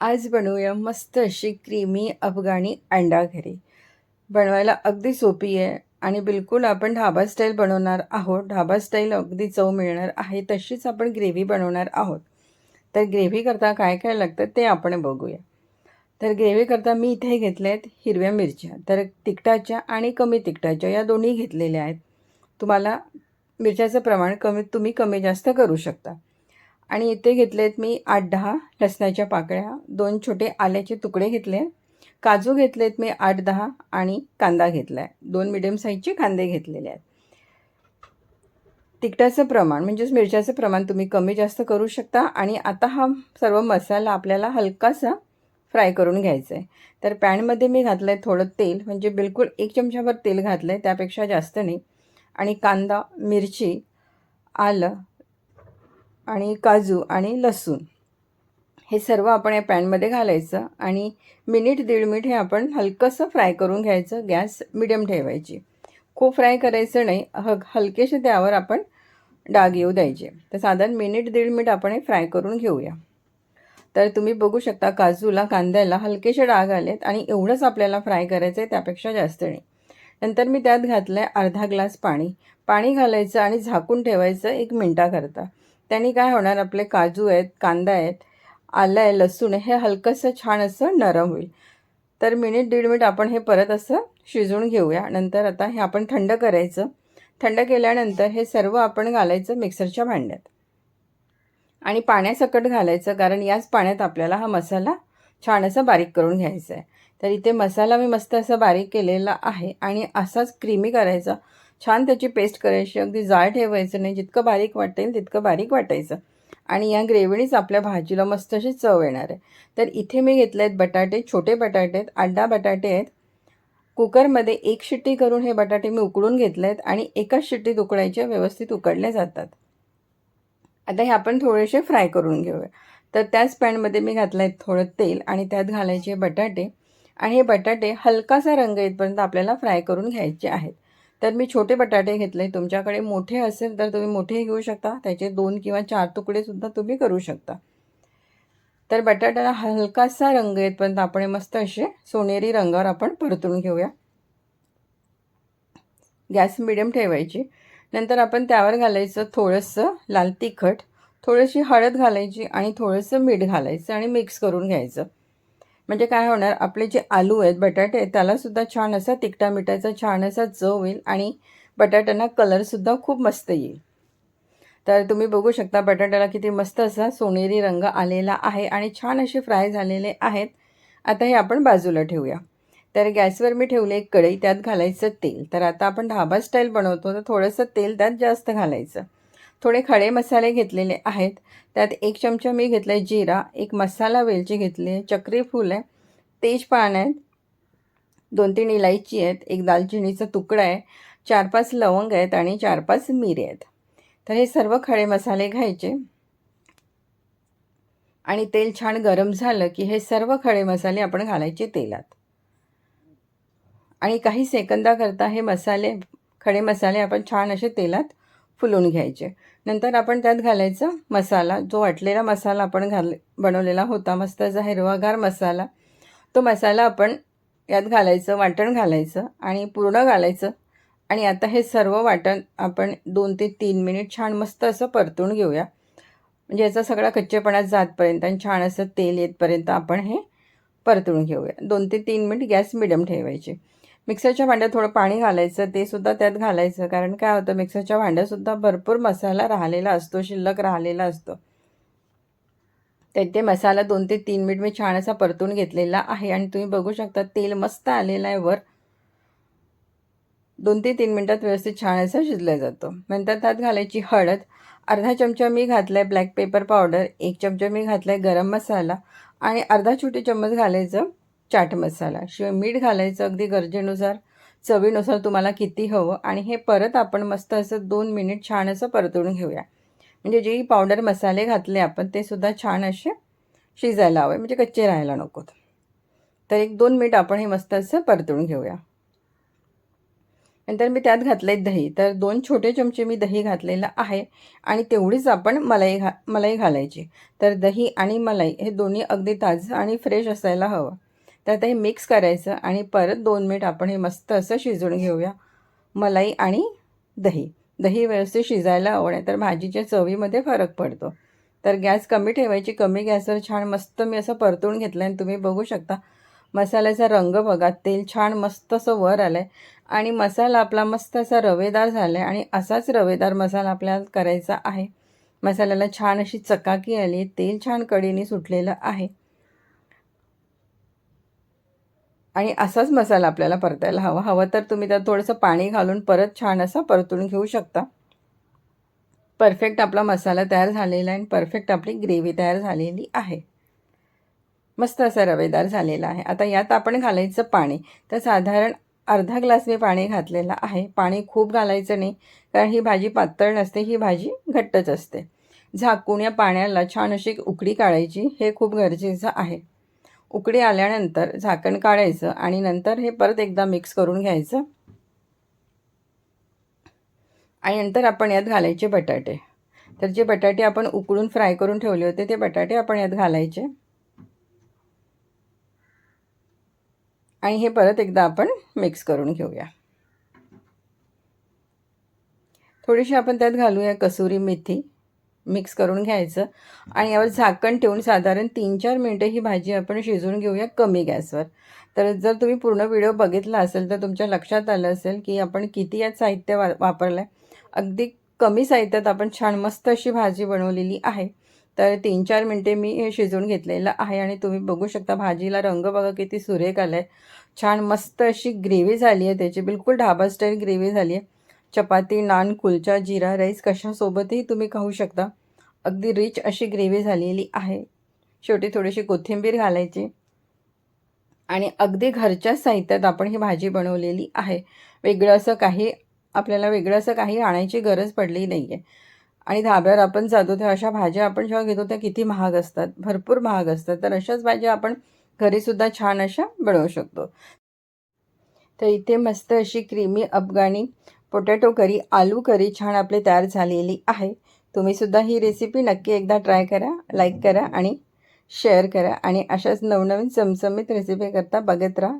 आज बनवूया मस्त अशी क्रीमी अफगाणी अंडा घरी बनवायला अगदी सोपी आहे आणि बिलकुल आपण ढाबा स्टाईल बनवणार आहोत. ढाबा स्टाईल अगदी चव मिळणार आहे तशीच आपण ग्रेव्ही बनवणार आहोत. तर ग्रेव्ही करता काय काय लागतं ते आपण बघूया. तर ग्रेव्ही करता मी इथे घेतल्या आहेत हिरव्या मिरच्या. तर तिखटाच्या आणि कमी तिखटाच्या या दोन्ही घेतलेल्या आहेत. तुम्हाला मिरच्याचं प्रमाण कमी तुम्ही कमी जास्त करू शकता. आणि इथे घेतलेत मी आठ दहा लसणाच्या पाकळ्या दोन छोटे आल्याचे तुकडे घेतले काजू घेतलेत मी आठ दहा आणि कांदा घेतला आहे दोन मिडियम साईजचे कांदे घेतलेले आहेत. तिखटाचं प्रमाण म्हणजेच मिरच्याचं प्रमाण तुम्ही कमी जास्त करू शकता आणि आता हा सर्व मसाला आपल्याला हलकासा फ्राय करून घ्यायचा आहे तर पॅनमध्ये मी घातलं आहे थोडं तेल म्हणजे बिलकुल एक चमच्याभर तेल घातलं आहे त्यापेक्षा जास्त नाही. आणि कांदा मिरची आलं आणि काजू आणि लसूण. हे सर्व आपण या पॅनमध्ये घालायचं आणि मिनिट दीड मिनिट हे आपण हलकंसं फ्राय करून घ्यायचं गॅस मिडियम ठेवायची. खूप फ्राय करायचं नाही ह हलकेसे त्यावर आपण डाग येऊ द्यायचे. तर साधारण मिनिट दीड मिनिट आपण हे फ्राय करून घेऊया. तर तुम्ही बघू शकता काजूला कांद्याला हलकेसे डाग आलेत आणि एवढंच आपल्याला फ्राय करायचं आहे त्यापेक्षा जास्त नाही. नंतर मी त्यात घातलं आहे अर्धा ग्लास पाणी. पाणी घालायचं आणि झाकून ठेवायचं एक मिनटाकरता. त्यांनी काय होणार आपले काजू आहेत कांदा आहेत आलं आहे लसूण आहे हे हलकंसं छान असं नरम होईल. तर मिनिट दीड मिनिट आपण हे परत असं शिजवून घेऊया. नंतर आता हे आपण थंड करायचं. थंड केल्यानंतर हे सर्व आपण घालायचं मिक्सरच्या भांड्यात. आणि पाण्यासकट घालायचं कारण याच पाण्यात आपल्याला हा मसाला छान असा बारीक करून घ्यायचा आहे. तर इथे मसाला मी मस्त असा बारीक केलेला आहे आणि असाच क्रीमी करायचा. छान त्याची पेस्ट करायची. अगदी जाळ ठेवायचं नाही. जितकं बारीक वाटेल तितकं बारीक वाटायचं. आणि या ग्रेव्हीनीच आपल्या भाजीला मस्त अशी चव येणार आहे. तर इथे मी घेतले आहेत बटाटे छोटे बटाटे आहेत अंडा बटाटे आहेत. कुकरमध्ये एक शिट्टी करून हे बटाटे मी उकडून घेतले आहेत आणि एकाच शिट्टीत उकडायचे व्यवस्थित उकडले जातात. आता हे आपण थोडेसे फ्राय करून घेऊया. तर त्याच पॅनमध्ये मी घातलं आहे थोडं तेल आणि त्यात घालायचे बटाटे. आणि हे बटाटे हलकासा रंग येतपर्यंत आपल्याला फ्राय करून घ्यायचे आहेत. तर मी छोटे बटाटे घेतले. तुमच्याकडे मोठे असेल तर तुम्ही मोठे घेऊ शकता. त्याचे दोन किंवा चार तुकडेसुद्धा तुम्ही करू शकता. तर बटाट्याला हलकासा रंग येतपर्यंत आपण मस्त असे सोनेरी रंगावर आपण परतून घेऊया. गॅस मिडियम ठेवायची. नंतर आपण त्यावर घालायचं थोडंसं लाल तिखट थोडीशी हळद घालायची आणि थोडंसं मीठ घालायचं आणि मिक्स करून घ्यायचं. म्हणजे काय होणार आपले जे आलू आहेत बटाटे आहेत त्यालासुद्धा छान असा तिखटा मिठाचा छान असा चव होईल आणि बटाट्यांना कलरसुद्धा खूप मस्त येईल. तर तुम्ही बघू शकता बटाट्याला किती मस्त असा सोनेरी रंग आलेला आहे आणि छान असे फ्राय झालेले आहेत. आता हे आपण बाजूला ठेवूया. तर गॅसवर मी ठेवले एक कढई त्यात घालायचं तेल. तर आता आपण ढाबा स्टाईल बनवतो तर थोडंसं तेल त्यात जास्त घालायचं. थोडे खडे मसाले घेतलेले आहेत. त्यात एक चमचा मी घेतला आहे जिरा एक मसाला वेलची घेतली आहे चक्री फूल आहे तेजपान आहेत दोन तीन इलायची आहेत एक दालचिनीचा तुकडा आहे चार पाच लवंग आहेत आणि चार पाच मिरे आहेत. तर हे सर्व खडे मसाले घ्यायचे. आणि तेल छान गरम झालं की हे सर्व खडे मसाले आपण घालायचे तेलात. आणि काही सेकंदाकरता हे मसाले खडे मसाले आपण छान असे तेलात फुलून घ्यायचे. नंतर आपण त्यात घालायचा मसाला जो वाटलेला मसाला आपण घाल बनवलेला होता मस्त असा हिरवागार मसाला. तो मसाला आपण यात घालायचं वाटण घालायचं आणि पूर्ण घालायचं. आणि आता हे सर्व वाटण आपण दोन ते तीन मिनिट छान मस्त असं परतून घेऊया. म्हणजे याचा सगळा कच्चेपणा जातपर्यंत आणि छान असं तेल येतपर्यंत आपण हे परतून घेऊया. दोन ते तीन मिनिट गॅस मिडियम ठेवायचे. मिक्सरच्या भांड्यात थोडं पाणी घालायचं ते सुद्धा त्यात घालायचं. कारण काय होतं मिक्सरच्या भांड्यासुद्धा भरपूर मसाला राहिलेला असतो शिल्लक राहिलेला असतो. त्यात ते मसाला दोन ते तीन मिनिट मी छान असा परतून घेतलेला आहे. आणि तुम्ही बघू शकता तेल मस्त आलेलं आहे वर. दोन ते तीन मिनटात व्यवस्थित छान असा शिजला जातो. नंतर त्यात घालायची हळद. अर्धा चमचा मी घातला आहे ब्लॅक पेपर पावडर एक चमचा मी घातला आहे गरम मसाला. आणि अर्धा छोटी चम्मच घालायचं चाट मसाला. शिवाय मीठ घालायचं अगदी गरजेनुसार चवीनुसार तुम्हाला किती हवं आणि हे परत आपण मस्त असं दोन मिनिट छान असं परतून घेऊया. म्हणजे जे पावडर मसाले घातले आपण ते सुद्धा छान असे शिजायला हवे म्हणजे कच्चे राहायला नकोत तर एक दोन मिनिट आपण हे मस्त असं परतून घेऊया. नंतर मी त्यात घातलं आहे दही. तर दोन छोटे चमचे मी दही घातलेलं आहे आणि तेवढीच आपण मलाई घा मलाई घालायची. तर दही आणि मलाई हे दोन्ही अगदी ताजं आणि फ्रेश असायला हवं. तर आता हे मिक्स करायचं आणि परत दोन मिनिट आपण हे मस्त असं शिजवून घेऊया. मलाई आणि दही. दही व्यवस्थित शिजायला हवं तर भाजीच्या चवीमध्ये फरक पडतो. तर गॅस कमी ठेवायची. कमी गॅसवर छान मस्त मी असं परतून घेतलं आणि तुम्ही बघू शकता. मसाल्याचा रंग बघा तेल छान मस्त असं वर आलं आहे आणि मसाला आपला मस्त असा रवेदार झाला आहे आणि असाच रवेदार मसाला आपल्याला करायचा आहे. मसाल्याला छान अशी चकाकी आली तेल छान कडीने सुटलेलं आहे. आणि असाच मसाला आपल्याला परतायला हवा. हवा तर तुम्ही त्यात थोडंसं पाणी घालून परत छान असा परतून घेऊ शकता. परफेक्ट आपला मसाला तयार झालेला आहे आणि परफेक्ट आपली ग्रेव्ही तयार झालेली आहे. मस्त असा रवेदार झालेला आहे. आता यात आपण घालायचं पाणी. तर साधारण अर्धा ग्लास मी पाणी घातलेलं आहे. पाणी खूप घालायचं नाही कारण ही भाजी पातळ नसते ही भाजी घट्टच असते. झाकून या पाण्याला छान अशी उकडी काढायची हे खूप गरजेचं आहे. उकडी आल्यानंतर झाकण काढायचं आणि नंतर हे परत एकदा मिक्स करून घ्यायचं. आणि नंतर आपण यात घालायचे बटाटे. तर जे बटाटे आपण उकडून फ्राय करून ठेवले होते ते बटाटे आपण यात घालायचे. आणि हे परत एकदा आपण मिक्स करून घेऊया. थोडीशी आपण त्यात घालूया कसुरी मेथी. मिक्स करून घ्यायचं. आणि यावर झाकण ठेवून साधारण तीन चार मिनटं ही भाजी आपण शिजवून घेऊया कमी गॅसवर. तर जर तुम्ही पूर्ण व्हिडिओ बघितला असेल तर तुमच्या लक्षात आलं असेल की आपण किती यात साहित्य वा वापरलं आहे अगदी कमी साहित्यात आपण छान मस्त अशी भाजी बनवलेली आहे. तर तीन चार मिनटे मी हे शिजवून घेतलेलं आहे आणि तुम्ही बघू शकता भाजीला रंग बघा किती सुरेख आला आहे छान मस्त अशी ग्रेव्ही झाली आहे त्याची. बिलकुल ढाबा स्टाईल ग्रेव्ही झाली आहे. चपाती नान कुलचा जिरा राईस कशासोबतही तुम्ही खाऊ शकता. अगदी रिच अशी ग्रेव्ही झालेली आहे. शेवटी थोडीशी कोथिंबीर घालायची. आणि अगदी घरच्या साहित्यात आपण ही भाजी बनवलेली आहे. वेगळं असं काही आपल्याला वेगळं असं काही आणायची गरज पडली नाही आहे आणि धाब्यावर आपण जातो तेव्हा अशा भाज्या आपण जेव्हा घेतो त्या किती महाग असतात. भरपूर महाग असतात. तर अशाच भाज्या आपण घरीसुद्धा छान अशा बनवू शकतो. तर इथे मस्त अशी क्रीमी अफगाणी पोटॅटो करी आलू करी छान आपली तयार झालेली आहे. तुम्हीसुद्धा ही रेसिपी नक्की एकदा ट्राय करा लाईक करा आणि शेअर करा. आणि अशाच नवनवीन चमचमीत रेसिपी करता बघत राहा.